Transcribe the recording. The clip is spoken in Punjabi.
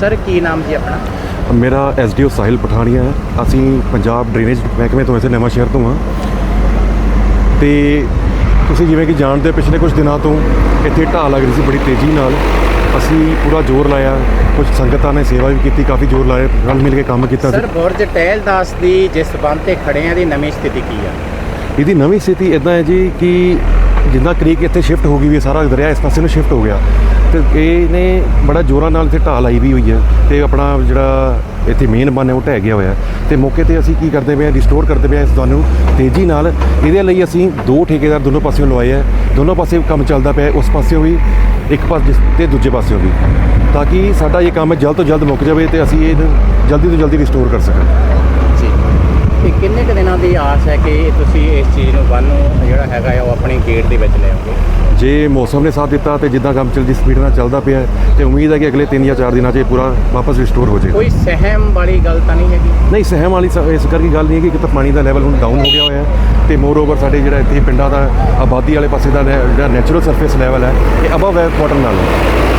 ਸਰ ਕੀ ਨਾਮ ਜੀ ਆਪਣਾ? ਮੇਰਾ ਐਸਡੀਓ ਸਾਹਿਲ ਪਠਾਨੀਆ ਹੈ। ਅਸੀਂ ਪੰਜਾਬ ਡਰੇਨੇਜ ਮਹਿਕਮੇ ਤੋਂ ਇਸੇ ਨਵਾਂ ਸ਼ਹਿਰ ਤੋਂ ਹਾਂ। ਤੇ ਤੁਸੀਂ ਜਿਵੇਂ ਕਿ ਜਾਣਦੇ ਹੋ ਪਿਛਲੇ ਕੁਝ ਦਿਨਾਂ ਤੋਂ ਇੱਥੇ ਢਾਹ ਲੱਗ ਰਹੀ ਸੀ ਬੜੀ ਤੇਜ਼ੀ ਨਾਲ। ਅਸੀਂ ਪੂਰਾ ਜ਼ੋਰ ਲਾਇਆ। ਕੁਝ ਸੰਗਤਾਂ ਨੇ ਸੇਵਾ ਵੀ ਕੀਤੀ ਕਾਫੀ ਜ਼ੋਰ ਲਾਇਆ ਰਲ ਮਿਲ ਕੇ ਕੰਮ ਕੀਤਾ ਸਰ ਬੁਰਜ ਟਹਿਲਦਾਸ ਦੀ ਜਿਸ ਬੰਦ ਤੇ ਖੜੇ ਆ ਦੀ ਨਵੀਂ ਸਥਿਤੀ ਕੀ ਆ? ਇਹਦੀ ਨਵੀਂ ਸਥਿਤੀ ਇਦਾਂ ਹੈ ਜੀ ਕਿ ਜਿੱਦਾਂ ਕ੍ਰੀਕ ਇੱਥੇ ਸ਼ਿਫਟ ਹੋ ਗਈ ਵੀ ਸਾਰਾ ਦਰਿਆ ਇਸ ਪਾਸੇ ਨੂੰ ਸ਼ਿਫਟ ਹੋ ਗਿਆ। ਤੇ ਇਹਨੇ ਬੜਾ ਜ਼ੋਰਾਂ ਨਾਲ ਇੱਥੇ ਢਾਹ ਲਾਈ ਵੀ ਹੋਈ ਹੈ ਤੇ ਆਪਣਾ ਜਿਹੜਾ ਇੱਥੇ ਮੇਨ ਬੰਨ ਹੈ, ਉਹ ਢਹਿ ਗਿਆ ਹੋਇਆ ਹੈ। ਤੇ ਮੌਕੇ ਤੇ ਅਸੀਂ ਕੀ ਕਰਦੇ ਪਏ ਹਾਂ ਰਿਸਟੋਰ ਕਰਦੇ ਪਏ ਹਾਂ ਇਸ ਤੁਹਾਨੂੰ ਤੇਜ਼ੀ ਨਾਲ ਇਹਦੇ ਲਈ ਅਸੀਂ ਦੋ ਠੇਕੇਦਾਰ ਦੋਨੋਂ ਪਾਸਿਓਂ ਲਵਾਏ ਹੈ। ਦੋਨੋਂ ਪਾਸੇ ਕੰਮ ਚੱਲਦਾ ਪਿਆ ਉਸ ਪਾਸਿਓਂ ਵੀ, ਇੱਕ ਪਾਸੇ ਤੇ ਦੂਜੇ ਪਾਸਿਓਂ ਵੀ। ਤਾਂ ਕਿ ਸਾਡਾ ਇਹ ਕੰਮ ਜਲਦ ਤੋਂ ਜਲਦ ਮੁੱਕ ਜਾਵੇ ਤੇ ਅਸੀਂ ਇਹ ਜਲਦੀ ਤੋਂ ਜਲਦੀ ਰਿਸਟੋਰ ਕਰ ਸਕੀਏ ਤੇ ਕਿੰਨੇ ਕੁ ਦਿਨਾਂ ਦੀ ਆਸ ਹੈ ਕਿ ਤੁਸੀਂ ਇਸ ਚੀਜ਼ ਨੂੰ ਬੰਨ ਨੂੰ ਜਿਹੜਾ ਹੈਗਾ ਆ ਉਹ ਆਪਣੇ ਗੇਟ ਦੇ ਵਿੱਚ ਲੈ ਆਓਗੇ ਜੇ ਮੌਸਮ ਨੇ ਸਾਥ ਦਿੱਤਾ ਤੇ ਜਿੱਦਾਂ ਕੰਮ ਚੱਲਦੀ ਸਪੀਡ ਨਾਲ ਚੱਲਦਾ ਪਿਆ ਹੈ, ਤੇ ਉਮੀਦ ਹੈ ਕਿ ਅਗਲੇ 3 ਜਾਂ 4 ਦਿਨਾਂ 'ਚ ਇਹ ਪੂਰਾ ਵਾਪਸ ਰਿਸਟੋਰ ਹੋ ਜਾਏਗਾ। ਕੋਈ ਸਹਿਮ ਵਾਲੀ ਗੱਲ ਤਾਂ ਨਹੀਂ ਹੈਗੀ? ਨਹੀਂ ਸਹਿਮ ਵਾਲੀ ਸ- ਇਸ ਕਰਕੇ ਗੱਲ ਨਹੀਂ ਹੈ ਕਿ ਕਿਤੇ ਪਾਣੀ ਦਾ ਲੈਵਲ ਹੁਣ ਡਾਊਨ ਹੋ ਗਿਆ ਹੋਇਆ ਹੈ ਤੇ ਮੋਰ ਓਵਰ ਸਾਡੇ ਜਿਹੜਾ ਇੱਥੇ ਪਿੰਡਾਂ ਦਾ ਆਬਾਦੀ ਵਾਲੇ ਪਾਸੇ ਦਾ ਲੈ- ਜਿਹੜਾ ਨੈਚੁਰਲ ਸਰਫੇਸ ਲੈਵਲ ਹੈ ਇਹ ਅਬਵ ਹੈ ਵਾਟਰ ਨਾਲ ਹੈ।